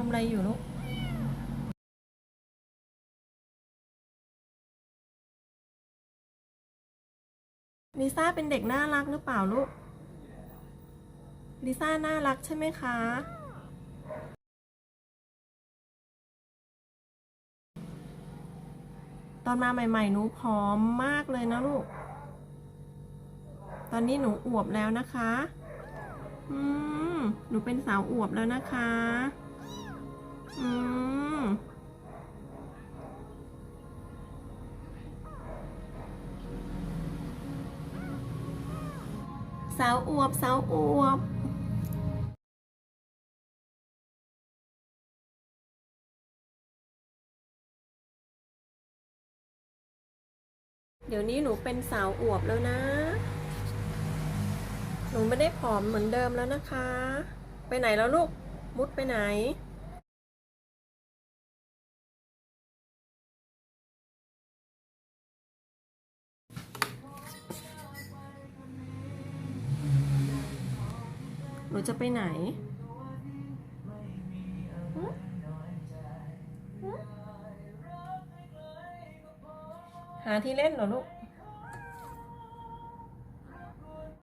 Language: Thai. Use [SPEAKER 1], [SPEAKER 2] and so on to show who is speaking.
[SPEAKER 1] ทำอะไรอยู่ลูกลิซ่าเป็นเด็กน่ารักหรือเปล่าลูกลิซ่าน่ารักใช่ไหมคะ ตอนมาใหม่ๆหนูผอมมากเลยนะลูก ตอนนี้หนูอวบแล้วนะคะ อืม หนูเป็นสาวอวบแล้วนะคะ สาวอวบสาวอวบเดี๋ยวนี้หนูเป็นสาวอวบแล้วนะ หนูไม่ได้ผอมเหมือนเดิมแล้วนะคะ ไปไหนแล้วลูก มุดไปไหน หนูจะไปไหนหึหึหาที่เล่นเหรอลูก